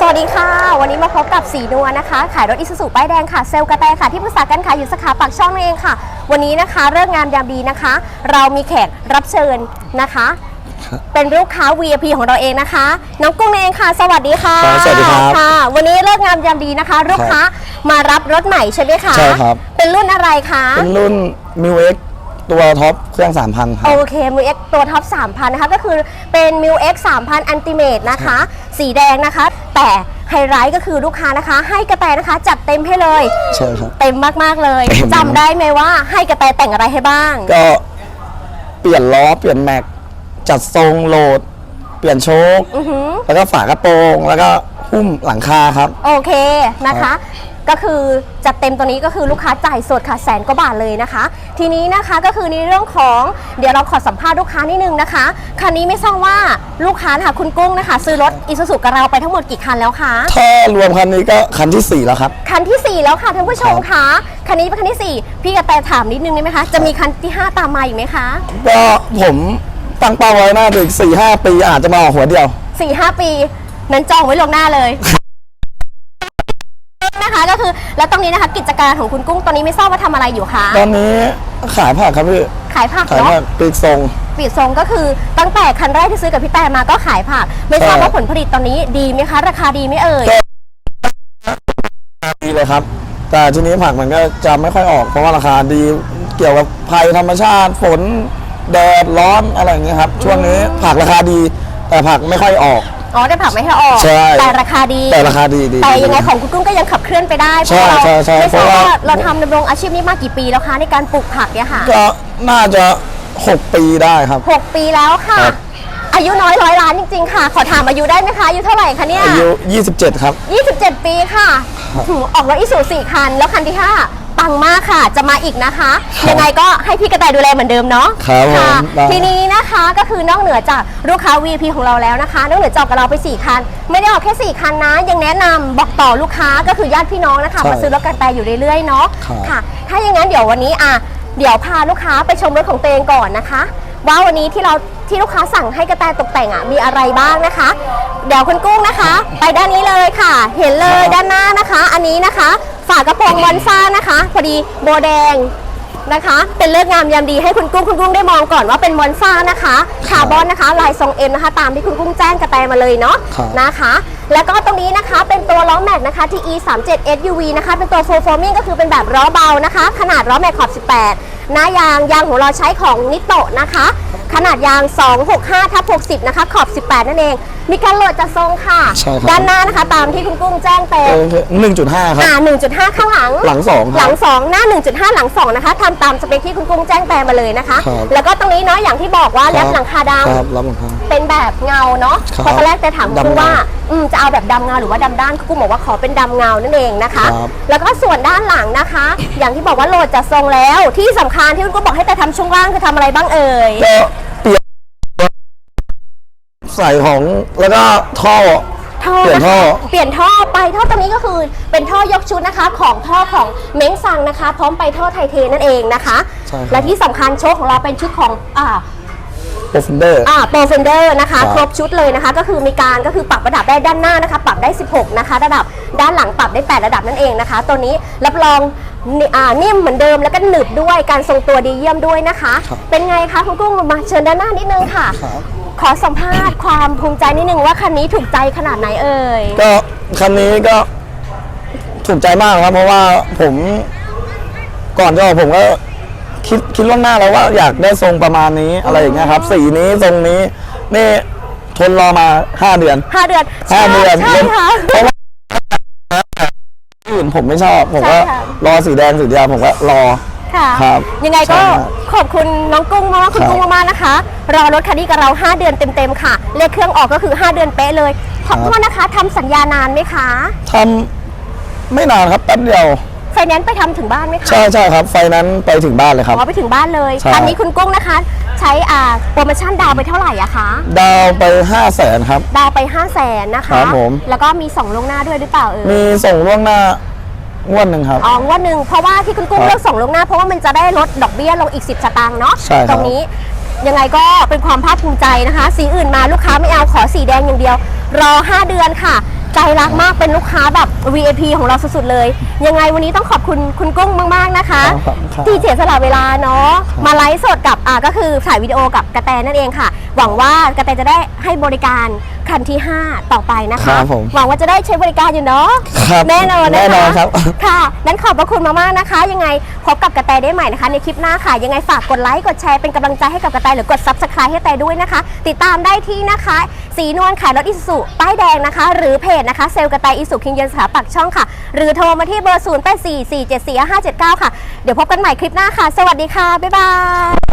สวัสดีค่ะ วันนี้มาพบกับสีนวลนะคะ ขายรถอิซูซูป้ายแดงค่ะ เซลล์กระแตค่ะ ที่ปรึกษาการขายอยู่สาขาปากช่องนั่นเองค่ะ วันนี้นะคะเรื่องงามยามดีนะคะ เรามีแขกรับเชิญนะคะ เป็นลูกค้า VIP ของเราเองนะคะ น้องกุ้งนั่นเองค่ะ สวัสดีค่ะครับสวัสดีครับ ค่ะ วันนี้เลิกงามยามดีนะคะ ลูกค้ามารับรถใหม่ใช่ไหมคะใช่ครับ เป็นรุ่นอะไรคะเป็นรุ่น m ิว X ตัวท็อปเครื่อง 3,000ครัโอบเคมิวเอ็กตัวท็อป3,000 นะคะ ก็คือเป็นมิวเอ็ก3,000อันติเมตนะคะ สีแดงนะคะ แต่ไฮไลท์ก็คือลูกค้านะคะ ให้กระแตนะคะ จัดเต็มให้เลย ใช่ครับ เต็มมากๆเลยเต็ม จำได้ไหมว่าให้กระแตแต่งอะไรให้บ้าง ก็เปลี่ยนล้อเปลี่ยนแม็กจัดทรงโหลด เปลี่ยนโชคอือหือแล้วก็ฝากระโปรง แล้วก็หุ้มหลังคาครับ โอเคนะคะ ก็คือจัดเต็มตัวนี้ก็คือลูกค้าจ่ายสดค่ะแสนกว่าบาทเลยนะคะ ทีนี้นะคะก็คือในเรื่องของเดี๋ยวเราขอสัมภาษณ์ลูกค้านิดนึงนะคะคันนี้ไม่ทราบว่าลูกค้านะคะคุณกุ้งนะคะ ซื้อรถอีซูซูกับเราไปทั้งหมดกี่คันแล้วคะถ้ารวมคันนี้ก็คันที่ 4 แล้วครับ คันที่ 4 แล้วค่ะท่านผู้ชมคะคันนี้เป็นคันที่ 4 พี่กระแตถามนิดนึงได้ไหมคะจะมีคันที่ 5 ตามมาอีกไหมคะก็ผมตั้งเป้าไว้น่าจะอีก4 5ปีอาจจะมาออกหัวเดียว 4 5 ปี นั้นจองไว้ลวงหน้าเลย นะคะก็คือแล้วตรงนี้นะคะกิจการของคุณกุ้งตอนนี้ไม่ทราบว่าทำอะไรอยู่คะตอนนี้ขายผักครับพี่ ขายผักขายเนาะผักปีกทรง ปีกทรงก็คือตั้งแต่คันแรกที่ซื้อกับพี่แต่มาก็ขายผัก ไม่ทราบใช่ว่าผลผลิตตอนนี้ดีไหมคะ ราคาดีไหมเอ่ยดีเลยครับ แต่ทีนี้ผักมันก็จะไม่ค่อยออก เพราะว่าราคาดีเกี่ยวกับภัยธรรมชาติ ฝน แดดร้อนอะไรอย่างเงี้ยครับ ช่วงนี้ผักราคาดี แต่ผักไม่ค่อยออก อ๋อได้ผักไม่ให้ออก ใช่ แต่ราคาดี แต่ราคาดีดีแต่ยังไงของคุณกุ้งก็ยังขับเคลื่อนไปได้ เพใช่ราะเราใช่ใช่ไม่ทราบเพราะว่า ว่าเราทำดำรงอาชีพนี้มากี่ปีแล้วคะในการปลูกผักเนี่ยค่ะก็น่าจะ 6 ปีได้ครับ หกปีแล้วค่ะ ครับ อายุน้อยร้อยล้านจริงๆค่ะ ขอถามอายุได้ไหมคะอายุเท่าไหร่คะเนี่ยอายุ 27 ครับ 27 ปีค่ะหืมออกรถอีสูสี่คัน แล้วคันที่5 ปังมากค่ะ จะมาอีกนะคะ ครับยังไงก็ให้พี่กระต่ายดูแลเหมือนเดิมเนาะครับผมค่ะได้ ทีนี้นะคะก็คือนอกเหนือจากลูกค้า VP ของเราแล้วนะคะ นอกเหนือจากกับเราไป 4 คัน ไม่ได้ออกแค่ 4 คันนะ ยังแนะนำบอกต่อลูกค้าก็คือญาติพี่น้องนะคะ ใช่มาซื้อรถกระต่ายอยู่เรื่อยๆเนาะครับ ค่ะ ถ้าอย่างนั้นเดี๋ยววันนี้อะเดี๋ยวพาลูกค้าไปชมรถของตัวเองก่อนนะคะ ว่าวันนี้ที่เราที่ลูกค้าสั่งให้กระแตตกแต่งอะมีอะไรบ้างนะคะ เดี๋ยวคุณกุ้งนะคะ ไปด้านนี้เลยค่ะ เห็นเลยด้านหน้านะคะ อันนี้นะคะ ฝากระโปรงมอนซ่านะคะ พอดีโบแดงนะคะ เป็นเลิกษ์งามยามดีให้คุณกุ้งคุณกุ้งได้มองก่อนว่าเป็นมอนซ่านะคะคาร์บอนนะคะ ลายทรงเอ็มนะคะ ตามที่คุณกุ้งแจ้งกระแตมาเลยเนาะครับ นะคะ แล้วก็ตรงนี้นะคะเป็นตัวล้อแม็กนะคะ TE 3 7 SUV นะคะ เป็นตัว full forming ก็คือเป็นแบบล้อเบานะคะ ขนาดล้อแม็กขอบ 18 หน้ายางยางของเราใช้ของนิโตะนะคะ ขนาดยาง 265ทับ60 นะคะ ขอบ 18 นั่นเอง มีการโหลดจัดทรงค่ะ ใช่ครับ ด้านหน้านะคะ ตามที่คุณกุ้งแจ้งเต็มหนึ่งจุดห้าครับ อ่า1.5 ข้างหลัง หลังสองครับหลัง2หน้า 1.5 หลัง2นะคะทำตามสเปคที่คุณกุ้งแจ้งแปลมาเลยนะคะ ครับแล้วก็ตรงนี้เนาะอย่างที่บอกว่าแลบหลังคาดำครับรับหลังคาเป็นแบบเงาเนาะครับเพราะตอนแรกแต่ถามคุณดำเงาว่าอืมจะเอาแบบดำเงาหรือว่าดำด้านคุณบอกว่าขอเป็นดำเงานั่นเองนะคะ ครับแล้วก็ส่วนด้านหลังนะคะ อย่างที่บอกว่าโหลดจัดทรงแล้วที่สำคัญที่คุณก็บอกให้แต่ทำช่วงล่างคือทำอะไรบ้างเอ่ยก็เปลี่ยน ใส่ของแล้วก็ท่อ ท่อเปลี่ยนท่อเปลี่ยนท่อไปท่อตรงนี้ก็คือเป็นท่อยกชุดนะคะ ของท่อของเม้งซังนะคะ พร้อมไปท่อไทเทนั่นเองนะคะ ใช่ครับ และที่สำคัญโชคของเราเป็นชุดของอ่า โปรฟินเดอร์ อ่าโปรเฟนเดอร์นะคะ ครับ ครบชุดเลยนะคะ ก็คือมีการก็คือปรับระดับได้ด้านหน้านะคะ ปรับได้ 16 นะคะ ระดับด้านหลังปรับได้ 8 ระดับนั่นเองนะคะ ตัวนี้รับรองนิอ่านิ่มเหมือนเดิมแล้วก็หนึบด้วยการทรงตัวดีเยี่ยมด้วยนะคะครับเป็นไงคะคุณกุ้งมาเชิญด้านหน้านิดนึงค่ะ ครับ ขอสัมภาษณ์ความภูมิใจนิดนึงว่าคันนี้ถูกใจขนาดไหนเอ่ย ก็คันนี้ก็ถูกใจมากครับ เพราะว่าผมก่อนจะออกผมก็คิดคิดล่วงหน้าแล้วว่าอยากได้ทรงประมาณนี้อะไรอย่างเงี้ยครับ สีนี้ทรงนี้นี่ทนรอมาห้าเดือนห้าเดือนห้าเดือนใช่ค่ะ เพราะว่าอื่นผมไม่ชอบ ผมก็ใช่ค่ะ รอสีแดงสีเดียวผมก็รอ ค่ะ ครับยังไงก็ใช่ครับ ขอบคุณน้องกุ้งมากๆคุณครับกุ้งมากๆนะคะ รอรถคันนี้กับเรา 5 เดือนเต็มๆค่ะ เลขเครื่องออกก็คือ 5 เดือนเป๊ะเลย ขอบครับโทษนะคะทำสัญญานานไหมคะทำไม่นานครับแป๊บเดียว ไฟแนนซ์ไปทำถึงบ้านไหมคะ ใช่ใช่ครับ ไฟนั้นไปถึงบ้านเลยครับ อ๋อไปถึงบ้านเลยใช่ คันนี้คุณกุ้งนะคะ ใช้อ่าโปรโมชั่นดาวไปเท่าไหร่อะคะ ดาวไปห้าแสนครับ ดาวไป 5 0 0แสนนะคะ ครับผม แล้วก็มีส่งลวงหน้าด้วยหรือเปล่าเอ่ยมีส่งล่วงหน้า งวดหนึ่งครับ อ๋องวดหนึ่งเพราะว่าที่คุณกุ้งครับเลือกส่งลวงหน้า เพราะว่ามันจะได้ลดดอกเบี้ยลงอีก 10สตางค์เนาะใช่ครับ ตรงนี้ยังไงก็เป็นความภาคภูมิใจนะคะ สีอื่นมาลูกค้าไม่เอาขอสีแดงอย่างเดียว รอ 5 เดือนค่ะ ใจรักมากเป็นลูกค้าแบบ VIP ของเราสุดๆเลย ยังไงวันนี้ต้องขอบคุณคุณกุ้งมากๆนะคะ ครับครับที่เสียสละเวลาเนาะมาไลฟ์สดกับอ่าก็คือถ่ายวิดีโอกับกระแตนั่นเองค่ะ หวังว่ากระแตจะได้ให้บริการ คันที่ 5 ต่อไปนะคะครับผมหวังว่าจะได้ใช้บริการอยู่เนาะครับแน่นอนนะคะแน่นอนครับค่ะนั้นขอบพระคุณมากๆนะคะ ยังไงพบกับกระแตได้ใหม่นะคะ ในคลิปหน้าค่ะ ยังไงฝากกดไลค์กดแชร์เป็นกำลังใจให้กับกระแตหรือกด subscribe ให้แตด้วยนะคะ ติดตามได้ที่นะคะ สีนวลขายรถอิสุป้ายแดงนะคะ หรือเพจนะคะเซลล์กระแตอิสุคิงเยนสถาปักช่องค่ะ หรือโทรมาที่เบอร์ 0 8 4 4 7 4 5 7 9 ค่ะ เดี๋ยวพบกันใหม่คลิปหน้าค่ะ สวัสดีค่ะบ๊ายบาย